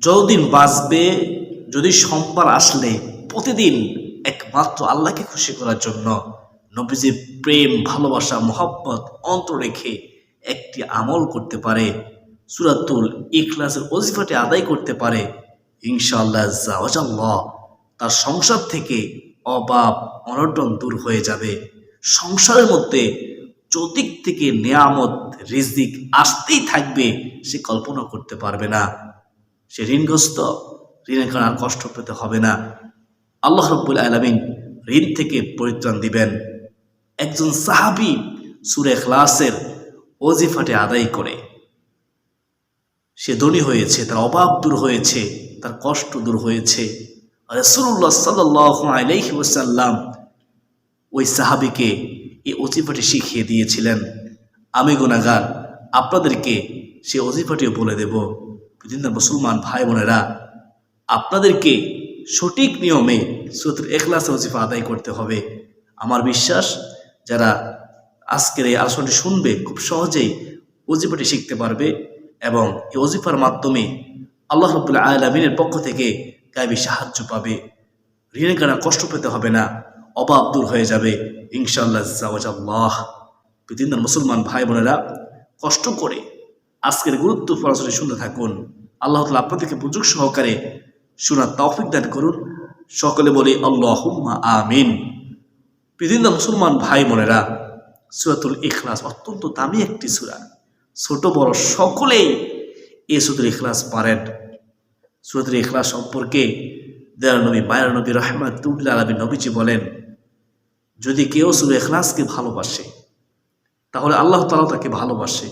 যতদিন বাঁচবে, যদি সোমবার আসলে প্রতিদিন একমাত্র আল্লাহকে খুশি করার জন্য নবীজির প্রেম, ভালোবাসা, মহব্বত, অন্তর রেখে একটি আমল করতে পারে, সুরাতুল ইখলাসের ওজিফাটি আদায় করতে পারে, ইনশাআল্লাহ তার সংসার থেকে অভাব অনটন দূর হয়ে যাবে। সংসারের মধ্যে চতুর্দিক থেকে নেয়ামত, রিজিক আসতেই থাকবে, সে কল্পনা করতে পারবে না। সে ঋণগ্রস্ত। ঋণের কারণে আর কষ্ট পেতে হবে না। আল্লাহ রব্বুল আলমিন ঋণ থেকে পরিত্রাণ দিবেন। একজন সাহাবি সুরে খ্লাসের ওজিফাটে আদায় করে। সে ধনী হয়েছে, তার অভাব দূর হয়েছে, তার কষ্ট দূর হয়েছে। রসুল্লাহ ওসাল্লাম ওই সাহাবিকে এই অজিফাটি শিখিয়ে দিয়েছিলেন, আমি গুণাগার আপনাদেরকে সে অজিফাটিও বলে দেব। বিভিন্ন মুসলমান ভাই বোনেরা আপনাদেরকে সঠিক নিয়মে সুরতুল এখলাস ওজিফা আদায় করতে হবে, আমার বিশ্বাস যারা আজকের এই আলোচনাটি শুনবে খুব সহজেই ওজিফাটি শিখতে পারবে এবং এই ওজিফার মাধ্যমে আল্লাহ রবুল্লাহ আলমিনের পক্ষ থেকে গাইবি সাহায্য পাবে। ঋণের কারণে কষ্ট পেতে হবে না, অভাব দূর হয়ে যাবে ইনশাল্লাহ জাওয়াজাল্লাহ পৃথিবীর মুসলমান ভাই বোনেরা কষ্ট করে আজকের গুরুত্ব পড়াশোনা শুনতে থাকুন। আল্লাহ তালা আপনাদেরকে বুঝুক সহকারে শোনার তৌফিক দান করুন। সকলে বলি আল্লাহ আমিন। পৃথিবীর মুসলমান ভাই বোনেরা, সুরাতুল ইখলাস অত্যন্ত দামি একটি সুরা। ছোট, বড় সকলেই এই সুরাতুল ইখলাস পারেন। সুরাতুল ইখলাস সম্পর্কে দেয়ার নবী, মায়ের নবী আলবী নবীজি বলেন, যদি কেউ সুরে এখলাসকে ভালোবাসে, তাহলে আল্লাহ তালাও তাকে ভালোবাসে।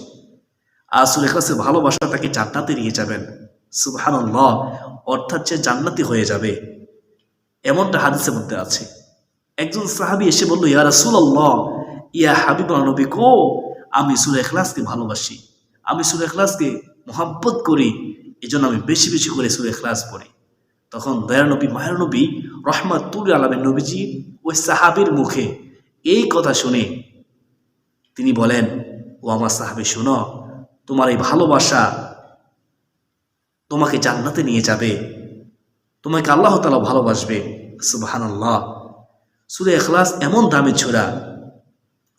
আর সুরে এখলাসের ভালোবাসা তাকে জান্নাতে নিয়ে যাবেন। সুবহান অর্থাৎ সে জান্নাতি হয়ে যাবে। এমনটা হাদিসের মধ্যে আছে। একজন সাহাবি এসে বলল, ইয়া রাসূলুল্লাহ, ইয়া হাবিব নবী কো আমি সুরে এখলাসকে ভালোবাসি। আমি সুরে এখলাসকে মোহাব্বত করি। এজন্য আমি বেশি বেশি করে সুরে এখলাস পড়ি। তখন দয়ার নবী, মায়ের নবী, রহমাতুল আলমের নবীজি ওই সাহাবির মুখে এই কথা শুনে তিনি বলেন, ও আমার সাহাবি, শুনো তোমার এই ভালোবাসা তোমাকে জান্নাতে নিয়ে যাবে। তোমাকে আল্লাহ তালা ভালোবাসবে। সুবাহান আল্লাহ সুরে এখলাস এমন দামে ছোড়া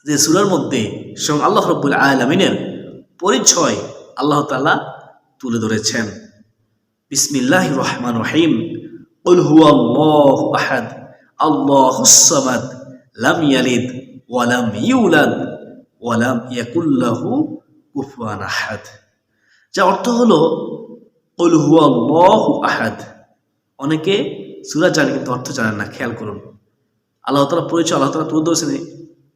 যে সুরের মধ্যে সং আল্লাহ রব্বুল আলমিনের পরিচয় আল্লাহ তালা তুলে ধরেছেন। বিসমিল্লাহ রহমান রহিম। আল্লাহ আল্লাহসামাদ লাম ইয়ালিদ ওয়ালাম ইউলাদ। ওয়ালাম ইয়াকুল্লাহু কুফুয়ান আহাদ যা অর্থ হলো অলহুয়াল্লাহু আহাদ। অনেকে সুরাজ জানে, কিন্তু অর্থ জানেন না, খেয়াল করুন। আল্লাহ তালা পরিচয়, আল্লাহ তালা তুলে ধরেছেন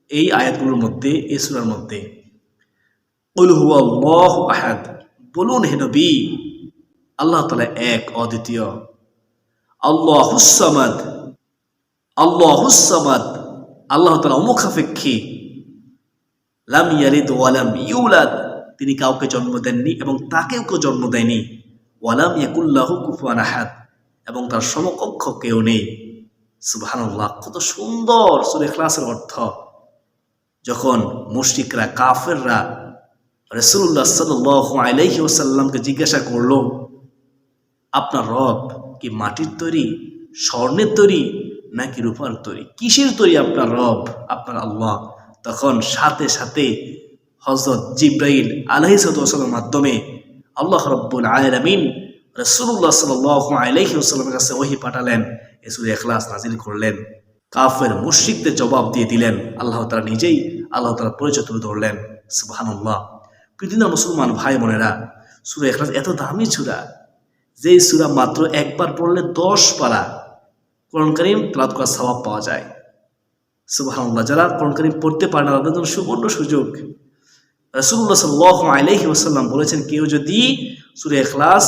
এই আয়াতগুলোর মধ্যে, এই সুরার মধ্যে। অলহুয়াল্লাহু আহাদ। বলুন, হে নবী, আল্লাহ তালা এক, অদ্বিতীয়। আল্লাহ হুসামাদ আল্লাহ হুসামাদ আল্লাহ তালা অমুখাপেক্ষী। লাম ইয়ারিদ ওয়ালাম ইউলাদ। তিনি কাউকে জন্ম দেননি এবং তাকেও কেউ জন্ম দেয়নি। ওয়ালাম ইয়াকুল্লাহু কুফুয়ান আহাদ, এবং তার সমকক্ষ কেউ নেই। সুবহানাল্লাহ, কত সুন্দর সুরে ক্লাসের অর্থ। যখন মুশরিকরা, কাফেররা রসুল্লাহ সাল্লাহ আলাইহি ওসাল্লামকে জিজ্ঞাসা করল, আপনার রব কি মাটির তৈরি, স্বর্ণের তৈরি, নাকি রূপার তৈরি? কিসের তৈরি আপনার রব? আপনার আল্লাহ? তখন সাথে সাথে হজরত জিব্রাইল আলহি সাল্লামের মাধ্যমে আল্লাহ রব্বুল আলমিন রসুল্লাহ সাল আলহি ওসাল্লামের কাছে ওহি পাঠালেন এসুর এখলাস নাজিল করলেন। কাফের মুশ্রিকদের জবাব দিয়ে দিলেন, আল্লাহ তালা নিজেই আল্লাহ তালা পরিচয় তুলে ধরলেন। সুবাহান্লাহ পৃথিবীর মুসলমান ভাই বোনেরা, সুরা এখলাস এত দামি ছুরা যে সুরা মাত্র একবার পড়লে দশ পারা কোরআন করিম করার স্বভাব পাওয়া যায়। সুবাহান্লাহ যারা কোরআন পড়তে পারে না, তাদের জন্য সুবর্ণ সুযোগ। রসুল্লাহ সাল্লাহ আলহি ওসাল্লাম বলেছেন, কেউ যদি সুরে এখলাস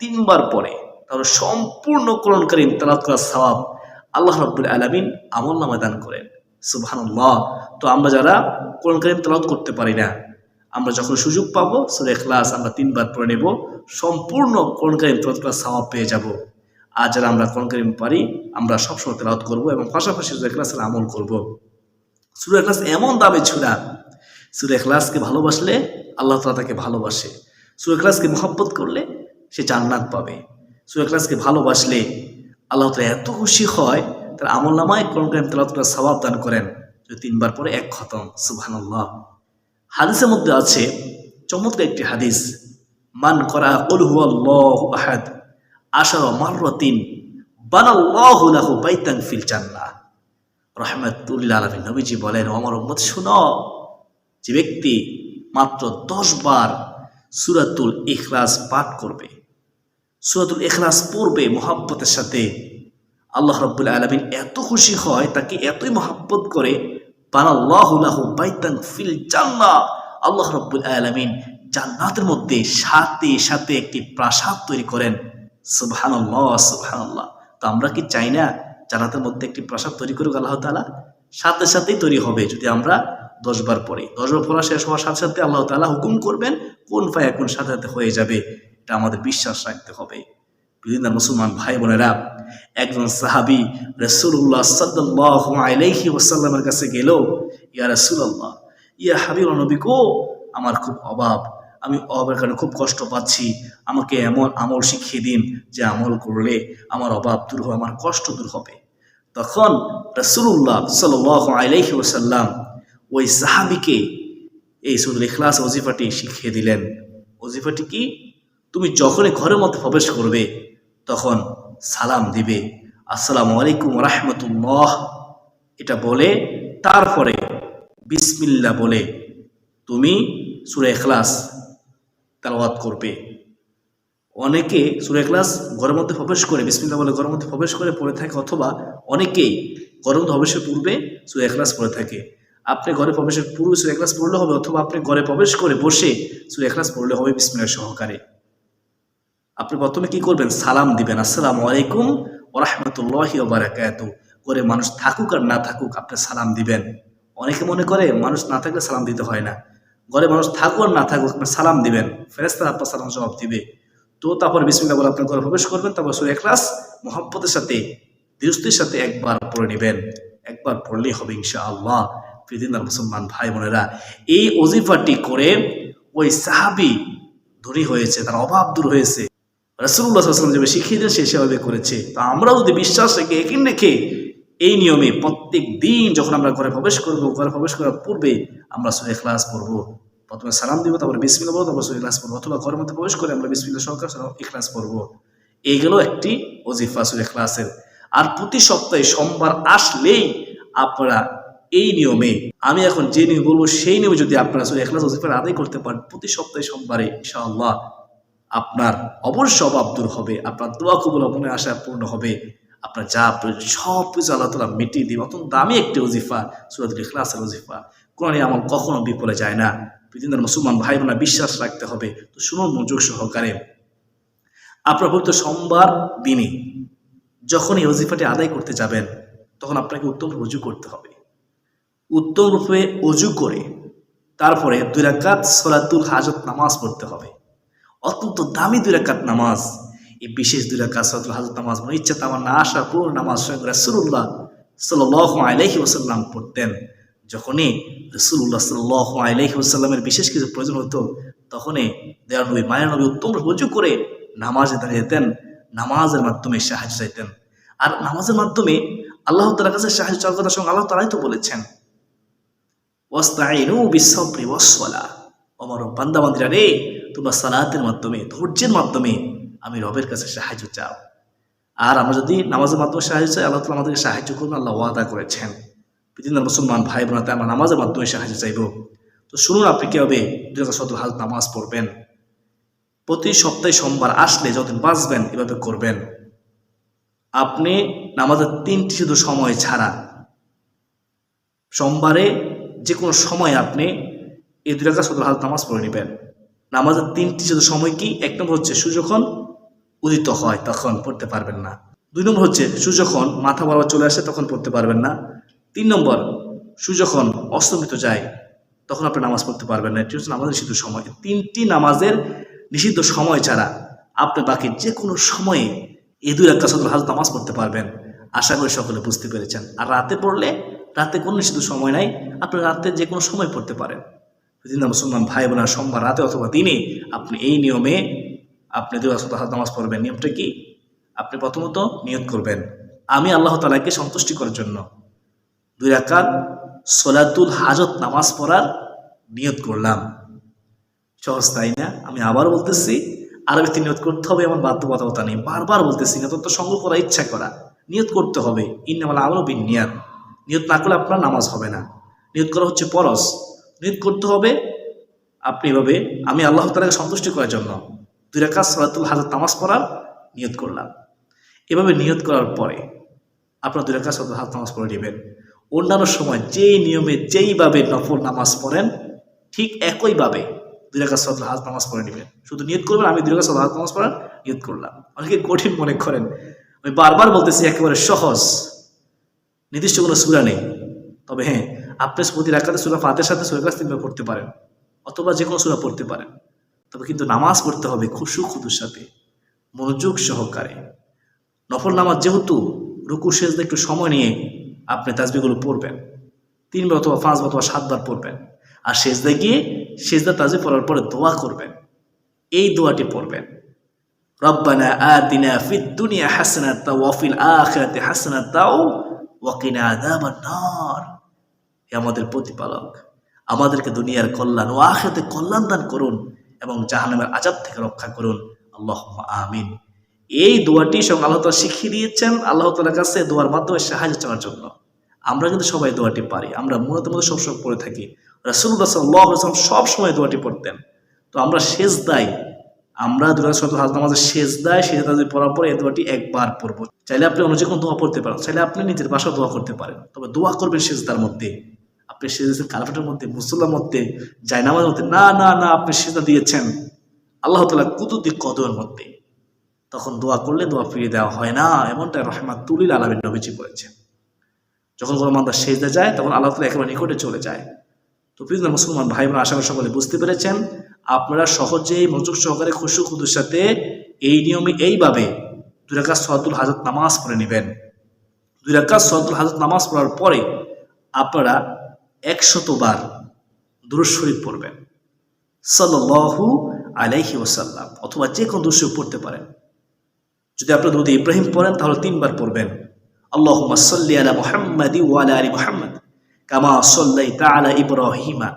তিনবার পড়ে, তাহলে সম্পূর্ণ কোরআন করিম তালাত করার স্বভাব আল্লাহ রব্বুল আলমিন আমল নামা দান করেন। সুবাহান্লাহ তো আমরা যারা কোরআন করিম তালাত করতে পারি না, আমরা যখন সুযোগ পাবো, সুরে ক্লাস আমরা তিনবার পড়ে নেব, সম্পূর্ণ কোরআন করিম তালাত করার স্বভাব পেয়ে যাব। আর যারা আমরা কোরআন পারি, আমরা সবসময় তেলাওয়াত করব এবং পাশাপাশি সুরে ক্লাসের আমল করব। সুরে ক্লাস এমন দামে ছুড়া সুরে ক্লাসকে ভালোবাসলে আল্লাহ তালা তাকে ভালোবাসে। সুরে ক্লাসকে মহব্বত করলে সে জান্নাত পাবে। সুরা ইখলাসকে ভালোবাসলে আল্লাহ তালা এত খুশি হয়, তার আমল নামায় কোন কোন তেলাত করে সবাব দান করেন তিনবার পরে এক খতম। সুবহানাল্লাহ। হাদিসের মধ্যে আছে চমৎকার একটি হাদিস, মান করা কুল হুয়াল্লাহু আহাদ আশার মাররাতিন বানাল্লাহু লাহু বাইতান ফিল নবীজি বলেন ও আমার উম্মত, শুনো যে ব্যক্তি মাত্র দশ বার সুরাতুল ইখলাস পাঠ করবে, সুরাতুল ইখলাস পড়বে মোহাব্বতের সাথে, আল্লাহ রব্বুল আলমিন এত খুশি হয়, তাকে এতই মহাব্বত করে বানাল্লাহুল্লাহ বাইতান ফিল জান্নাহ। আল্লাহ রব্বুল আলমিন জান্নাতের মধ্যে সাথে সাথে একটি প্রাসাদ তৈরি করেন। সুবহানাল্লাহ সুবহানাল্লাহ। তো আমরা কি চাই না জান্নাতের মধ্যে একটি প্রাসাদ তৈরি করুক আল্লাহ তাআলা? সাথে সাথেই তৈরি হবে। যদি আমরা দশবার পড়ি দশবার পড়া শেষ হওয়ার সাথে সাথে আল্লাহ তাআলা হুকুম করবেন, কোন ফায়া কোন সাথে সাথে হয়ে যাবে, এটা আমাদের বিশ্বাস রাখতে হবে। বিভিন্ন মুসলমান ভাই বোনেরা, একজন সাহাবি রসুল্লাহ সাল্লাহ ওসাল্লামের কাছে গেল, ইয়া রসুল্লাহ ইয়া হাবিব নবী গো, আমার খুব অভাব, আমি অভাবের কারণে খুব কষ্ট পাচ্ছি, আমাকে এমন আমল শিখিয়ে দিন যে আমল করলে আমার অভাব দূর হবে, আমার কষ্ট দূর হবে। তখন রসুল্লাহ সাল আলাইহি ওসাল্লাম ওই সাহাবিকে এই সুদুল ইখলাস ওজিফাটি শিখিয়ে দিলেন। অজিফাটি কি? তুমি যখনই ঘরের মধ্যে প্রবেশ করবে, তখন সালাম দিবে। আসসালামু আলাইকুম রাহমাতুল্লাহ। এটা বলে, তারপরে বিসমিল্লা বলে তুমি সুরে এখলাস তালাওয়াত করবে। অনেকে সুরে এখলাস ঘরের মধ্যে প্রবেশ করে বিসমিল্লা বলে ঘরের মধ্যে প্রবেশ করে পড়ে থাকে, অথবা অনেকেই ঘরের মধ্যে প্রবেশের পূর্বে সুরে এখলাস পড়ে থাকে। আপনি ঘরে প্রবেশের পূর্বে সুরে এখলাস পড়লে হবে অথবা আপনি ঘরে প্রবেশ করে বসে সুরে এখলাস পড়লে হবে বিসমিল্লা সহকারে। আপনি প্রথমে কি করবেন? সালাম দিবেন। আসসালামু আলাইকুম ওরহমতুল্লাহি ওবারাকাতু। করে মানুষ থাকুক আর না থাকুক আপনি সালাম দিবেন। অনেকে মনে করে মানুষ না থাকলে সালাম দিতে হয় না। ঘরে মানুষ থাকুক আর না থাকুক আপনি সালাম দিবেন। ফেরেস্তার আপনার সালাম জবাব দিবে। তো তারপর বিসমিল্লা বলে আপনি ঘরে প্রবেশ করবেন, তারপর সুরে ক্লাস মোহাম্মতের সাথে দৃষ্টির সাথে একবার পড়ে নেবেন। একবার পড়লেই হবে ইনশা পৃথিবীর মুসলমান ভাই বোনেরা, এই অজিফাটি করে ওই সাহাবি ধনী হয়েছে, তার অভাব দূর হয়েছে। রসুল্লাহ আসলাম যেভাবে শিখিয়ে সে সেভাবে করেছে। তা আমরাও যদি বিশ্বাস রেখে একই রেখে এই নিয়মে প্রত্যেক দিন যখন আমরা ঘরে প্রবেশ করব, ঘরে প্রবেশ করার পূর্বে আমরা সুরে ক্লাস পড়ব। প্রথমে সালাম দিব, তারপরে বিসমিল্লা বলব তারপর সুরে ক্লাস পড়ব। অথবা ঘরের মধ্যে প্রবেশ করে আমরা বিসমিল্লা সহকার ক্লাস পড়ব। এইগুলো একটি ওজিফা সুরে ক্লাসের আর প্রতি সপ্তাহে সোমবার আসলেই আপনারা এই নিয়মে, আমি এখন যে নিয়ম বলব, সেই নিয়মে যদি আপনারা সুরে এখলাস ওজিফার আদায় করতে পারেন, প্রতি সপ্তাহে সোমবারে, ইনশাআল্লাহ আপনার অবশ্য অভাব দূর হবে, আপনার দোয়া কবুল মনে আশা পূর্ণ হবে, আপনার যা প্রয়োজন, সব কিছু আল্লাহ তালা মিটিয়ে দিবে। অত দামি একটি ওজিফা, সুরাতুল ইখলাসের ওজিফা। কোরআন আমল কখনো বিপলে যায় না। পৃথিবীর মুসলমান ভাই বোনা বিশ্বাস রাখতে হবে। তো শুনুন মনোযোগ সহকারে। আপনার পবিত্র সোমবার দিনে যখন এই ওজিফাটি আদায় করতে যাবেন, তখন আপনাকে উত্তম রুজু করতে হবে। উত্তম রূপে অজু করে, তারপরে দুই রাকাত সলাতুল হাজত নামাজ পড়তে হবে। অত্যন্ত দামি দুই রাকাত নামাজ। এই বিশেষ দুই রাকাত সলাতুল হাজত নামাজ মনে ইচ্ছা আমার না আসা পুরো নামাজ স্বয়ং রাসুল্লাহ সাল আলহি ওসাল্লাম পড়তেন। যখনই রসুল্লাহ সাল আলহি ওসাল্লামের বিশেষ কিছু প্রয়োজন হতো, তখনই দেয়ার নবী, মায়ের নবী উত্তম রুজু করে নামাজে দাঁড়িয়ে যেতেন, নামাজের মাধ্যমে সাহায্য চাইতেন। আর নামাজের মাধ্যমে আল্লাহ তালার কাছে সাহায্য চাওয়ার কথা সঙ্গে আল্লাহ তালাই তো বলেছেন। ওয়াস্তাইনু বিসবরি ওয়াসওয়ালা আমার বান্দাবান্দিরা রে, তোমরা সালাতের মাধ্যমে, ধৈর্যের মাধ্যমে আমি রবের কাছে সাহায্য চাও। আর আমরা যদি নামাজের মাধ্যমে সাহায্য চাই, আল্লাহ আমাদেরকে সাহায্য করবেন আল্লাহ ওয়াদা করেছেন। পৃথিবীর মুসলমান ভাই বোনাতে আমরা নামাজের মাধ্যমে সাহায্য চাইব। তো শুনুন আপনি কীভাবে দুই হাজার সতেরো হাজার নামাজ পড়বেন। প্রতি সপ্তাহে সোমবার আসলে যতদিন বাঁচবেন, এভাবে করবেন। আপনি নামাজের তিনটি শুধু সময় ছাড়া, সোমবারে যে কোনো সময় আপনি এই দুই রাখা সদর হাত নামাজ পড়ে নেবেন। নামাজের তিনটি শুধু সময় কি? এক নম্বর হচ্ছে সূর্য যখন উদিত হয়, তখন পড়তে পারবেন না। দুই নম্বর হচ্ছে সূর্য যখন মাথা বরাবর চলে আসে, তখন পড়তে পারবেন না। তিন নম্বর, সূর্য যখন অস্তমিত যায়, তখন আপনি নামাজ পড়তে পারবেন না। এটি হচ্ছে নামাজের নিষিদ্ধ সময়। তিনটি নামাজের নিষিদ্ধ সময় ছাড়া আপনি বাকি যে কোনো সময়ে এই দুই রাখা সদর হাত নামাজ পড়তে পারবেন। আশা করি সকলে বুঝতে পেরেছেন। আর রাতে পড়লে রাতে কোনো নিষিদ্ধ সময় নাই। আপনি রাতে যে কোনো সময় পড়তে পারেন। যদি মুসলমান ভাই বোনার সোমবার রাতে অথবা দিনে আপনি এই নিয়মে আপনি হাত নামাজ পড়বেন, নিয়মটা কি? আপনি প্রথমত নিয়ত করবেন, আমি আল্লাহ তালাকে সন্তুষ্টি করার জন্য দুই রাকাত সোলাতুল হাজত নামাজ পড়ার নিয়ত করলাম। সহজ তাই না? আমি আবার বলতেছি, আরবিতে নিয়ত করতে হবে এমন বাধ্যবাধকতা নেই। বারবার বলতেছি না তো সংগ্রহ করা ইচ্ছা করা। নিয়ত করতে হবে। ইন্নামাল আমল বিন নিয়াত। নিয়ত না করলে আপনার নামাজ হবে না। নিয়ত করা হচ্ছে পরশ। নিয়ত করতে হবে আপনি এভাবে, আমি আল্লাহ তালাকে সন্তুষ্টি করার জন্য। দুই রাকাত সালাতুল হাজত নামাজ পড়ার নিয়ত করলাম। এভাবে নিয়ত করার পরে আপনার দুই রাকাত সালাতুল হাজত নামাজ পড়ে নেবেন। অন্যান্য সময় যেই নিয়মে যেইভাবে নফল নামাজ পড়েন, ঠিক একইভাবে দুই রাকাত সালাতুল হাজত নামাজ পড়ে নেবেন। শুধু নিয়ত করবেন, আমি দুই রাকাত সালাতুল হাজত নামাজ পড়ার নিয়ত করলাম। অনেকে কঠিন মনে করেন। আমি বারবার বলতেছি, একেবারে সহজ। নির্দিষ্ট কোনো সুরা নেই। তবে হ্যাঁ আপনি প্রতি রাখাতে সুরা ফাতের সাথে সুরা কাছ তিনবার পড়তে পারেন, অথবা যে কোনো সুরা পড়তে পারেন। তবে কিন্তু নামাজ পড়তে হবে খুশু খুদুর সাথে, মনোযোগ সহকারে। নফল নামাজ যেহেতু রুকু, সেজদা, একটু সময় নিয়ে আপনি তাজবিগুলো পড়বেন। তিনবার অথবা পাঁচবার অথবা সাতবার পড়বেন। আর সেজদা গিয়ে সেজদা তাজবি পড়ার পরে দোয়া করবেন। এই দোয়াটি পড়বেন। রব্বানা আতিনা ফিদ দুনিয়া হাসানাতা ওয়া ফিল আখিরাতি হাসানাতা আমাদের প্রতিপালক, আমাদেরকে দুনিয়ার কল্যাণ ও আখিরাতে কল্যাণ দান করুন এবং জাহান্নামের আজাব থেকে রক্ষা করুন। আল্লাহ আমিন। এই দোয়াটি সঙ্গে আল্লাহ তালা শিখিয়ে দিয়েছেন আল্লাহ তালার কাছে দোয়ার মাধ্যমে সাহায্য চাওয়ার জন্য। আমরা কিন্তু সবাই দোয়াটি পারি, আমরা মূলত মধ্যে সবসময় পড়ে থাকি। রাসুল্লাহ সাল্লাহ সব সময় দোয়াটি পড়তেন। তো আমরা শেষ দায় আমরা দুর্গা শত হাজ নামাজের শেষ দায় শেষ দায় পড়ার পরে এই দোয়াটি একবার পড়ব। চাইলে আপনি অন্য যে কোনো দোয়া পড়তে পারেন, চাইলে আপনি নিজের বাসায় দোয়া করতে পারেন। তবে দোয়া করবেন শেষদার মধ্যে। আপনি সেজেছেন কালাফাটের মধ্যে, মুসল্লার মধ্যে, জায়নামাজের মধ্যে, না না না, আপনি সেজদা দিয়েছেন। আল্লাহ তালা কুতুদ্দিক কদমের মধ্যে। তখন দোয়া করলে দোয়া ফিরিয়ে দেওয়া হয় না এমনটা রহমাতুলিল আলমের নবীজি বলেছেন। যখন কোনো মান্দা সেজদা যায়, তখন আল্লাহ তালা একেবারে নিকটে চলে যায়। তো প্রিয় মুসলমান ভাই বোন আশা সকলে বুঝতে পেরেছেন। আপনারা সহজেই মনোযোগ সহকারে খুশু খুদুর সাথে এই নিয়মে এইভাবে রাকাত সদুল হাজত নামাজ পড়ে নেবেন। দুই রাকাত সদুল হাজত নামাজ পড়ার পরে আপনারা একশতবার দুরুদ শরীফ পড়বেন। সাল্লাল্লাহু আলাইহি ওয়াসাল্লাম অথবা যে কোনো দুরুদ পড়তে পারেন। যদি আপনি দুধ ইব্রাহিম পড়েন, তাহলে তিনবার পড়বেন। আল্লাহ সাল্লি আলা মুহাম্মাদি ওয়া আলা মুহাম্মাদ, কামা সাল্লাইতা আলা ইব্রাহিমা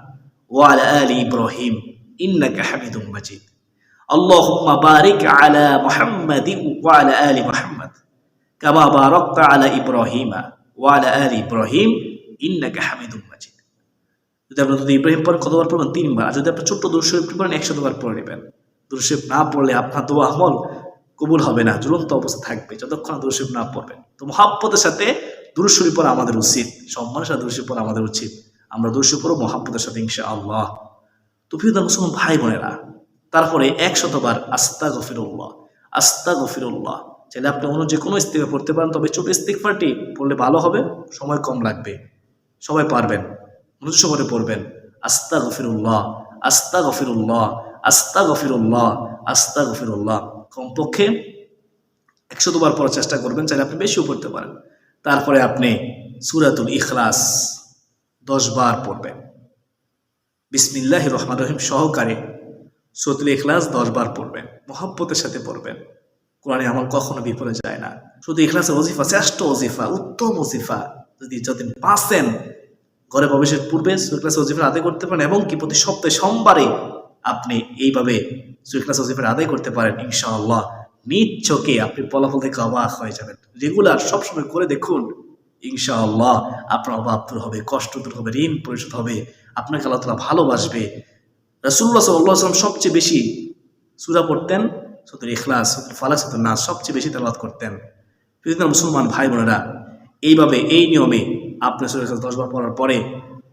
ওয়া আলা আলি ইব্রাহিম। ইন্নাকা হামিদুম মাজিদ। আল্লাহুম্মা বারিক আলা মুহাম্মাদি ওয়া আলা আলি মুহাম্মাদ। কামা বারাকতা আলা ইব্রাহিমা ওয়া আলা আলি ইব্রাহিম, ইন্নাকা হামিদুম মাজিদ। যদি আপনি যদি ইব্রাহিম পড়েন কতবার পড়বেন? তিনবার। আর যদি আপনি ছোট্ট দুরশরীফ পড়েন একশো বার পড়ে নেবেন। দুরশরীফ না পড়লে আপনার দোয়া আমল কবুল হবে না ঝুলন্ত অবস্থা থাকবে, যতক্ষণ দুরশরীফ না পড়বেন। তো মহাব্বতের সাথে দুরশরীফ পড়া আমাদের উচিত। সম্মানের সাথে দুরশরীফ পড়া আমাদের উচিত। আমরা দুরশরীফ পড়ো মহাব্বতের সাথে ইনশা আল্লাহ তো প্রিয় মুসলমান ভাই বোনেরা, তারপরে একশতবার আস্তা গফিরুল্লাহ আস্তা গফিরুল্লাহ চাইলে আপনি অন্য যে কোনো ইস্তিফা পড়তে পারেন, তবে ছোট ইস্তিকফারটি পড়লে ভালো হবে, সময় কম লাগবে, সবাই পারবেন মনুষ্য করে পড়বেন আস্তা গফিরুল্লাহ আস্তা গফিরুল্লাহ আস্তা গফিরুল্লাহ আস্তা গফিরুল্লাহ কমপক্ষে একশো দুবার পড়ার চেষ্টা করবেন, চাইলে আপনি বেশিও পড়তে পারেন। তারপরে আপনি সুরাতুল ইখলাস দশ বার পড়বেন। বিসমিল্লাহ রহমান রহিম সহকারে সুরাতুল ইখলাস দশ বার পড়বেন, মহাব্বতের সাথে পড়বেন। কোরআনে আমল কখনো বিপরে যায় না। শুধু ইখলাসের ওজিফা, শ্রেষ্ঠ ওজিফা, উত্তম ওজিফা। যদি যতদিন বাঁচেন ঘরে প্রবেশের পূর্বে সুইক্লাস ওজিফার আদায় করতে পারেন এবং কি প্রতি সপ্তাহে সোমবারে আপনি এইভাবে সুইক্লাস ওজিফার আদায় করতে পারেন, ইনশাআল্লাহ। নিজ চোখে আপনি ফলাফল থেকে অবাক হয়ে যাবেন। রেগুলার সবসময় করে দেখুন। ইনশাআল্লাহ আপনার অভাব দূর হবে, কষ্ট দূর হবে, ঋণ পরিশোধ হবে, আপনাকে আল্লাহ তালা ভালোবাসবে। রাসুল্লাহ সাল্লাহ আসলাম সবচেয়ে বেশি সুরা পড়তেন সুতুর ইখলাস সুতুর ফালা সুতুর নাচ সবচেয়ে বেশি তেলাওয়াত করতেন। বিভিন্ন মুসলমান ভাই বোনেরা, এইভাবে এই নিয়মে আপনি সুরের কাছে দশবার পড়ার পরে,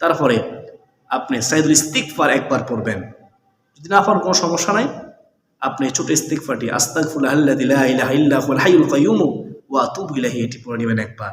তারপরে আপনি সাইদুল ইস্তিকফার একবার পড়বেন। যদি না পারেন কোনো সমস্যা নাই। আপনি ছোট ইস্তিকফারটি আস্তাগফুল আল্লাযী লা ইলাহা ইল্লা হুয়াল হাইয়ুল কাইয়্যুম ওয়া ইলাইহি, এটি পড়ে নেবেন একবার।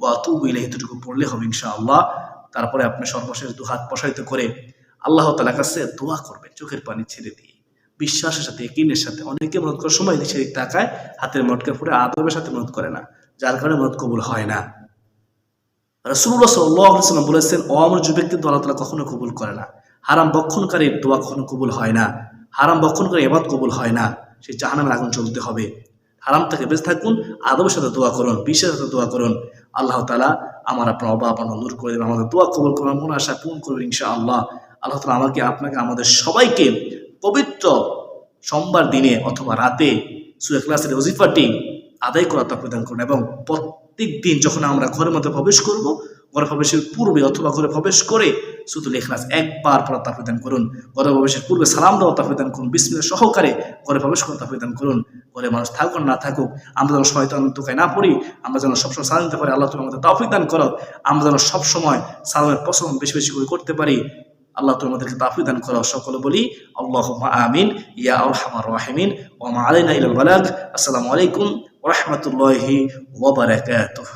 ওয়া আতুবু ইলাইহি, এতটুকু পড়লে হবে ইনশাআল্লাহ। তারপরে আপনি সর্বশেষ দু হাত প্রসারিত করে আল্লাহ তাআলার কাছে দোয়া করবেন, চোখের পানি ছেড়ে দিয়ে। বিশ্বাসের সাথে একিনের সাথে অনেকে মনত করার সময় দিচ্ছে তাকায় হাতের মটকে ফুটে আদবের সাথে মনত করে না, যার কারণে মনত কবুল হয় না। বলেছেন অমনোযোগ ব্যক্তির দোয়া আল্লাহ তাআলা কখনো কবুল করে না। হারাম বক্ষণকারীর দোয়া কখনো কবুল হয় না। হারাম বক্ষণকারী এবাদ কবুল হয় না। সে জাহানামের আগুন চলতে হবে। হারাম থেকে বেঁচে থাকুন, আদবের সাথে দোয়া করুন বিশ্বের সাথে দোয়া করুন। আল্লাহ তালা আমার আপনার অভাব আপনার করে দেবেন, আমাদের দোয়া কবল করবেন মনে আশা পূরণ করবেন ইনশা আল্লাহ আল্লাহ তালা আমাকে, আপনাকে, আমাদের সবাইকে পবিত্র সোমবার দিনে অথবা রাতে সুরে ক্লাসের ওজিফাটি আদায় করা তা প্রদান করুন এবং প্রত্যেক দিন যখন আমরা ঘরের মধ্যে প্রবেশ করব ঘরে প্রবেশের পূর্বে অথবা ঘরে প্রবেশ করে সুতুল ইখলাস একবার পড়া তা প্রদান করুন। ঘরে প্রবেশের পূর্বে সালাম দেওয়া তা প্রদান করুন। বিসমিল্লাহ সহকারে ঘরে প্রবেশ করা তা প্রদান করুন। ঘরে মানুষ আর না থাকুক, আমরা যেন শয়তান তোকায় না পড়ি, আমরা যেন সবসময় সালাম দিতে পারি, আল্লাহ তুমি আমাদের তৌফিক দান করো, আমরা যেন সবসময় সালামের পছন্দ বেশি বেশি করে করতে পারি, আল্লাহ তুমি আমাদেরকে তাফি দান করো। সকলে বলি আল্লাহ আমিন, ইয়া আরহামার রাহিমিন, ওয়া মা আলাইনা ইলাল বালাগ। আসসালামু আলাইকুম ওয়া রাহমাতুল্লাহি ওয়া বারাকাতুহু।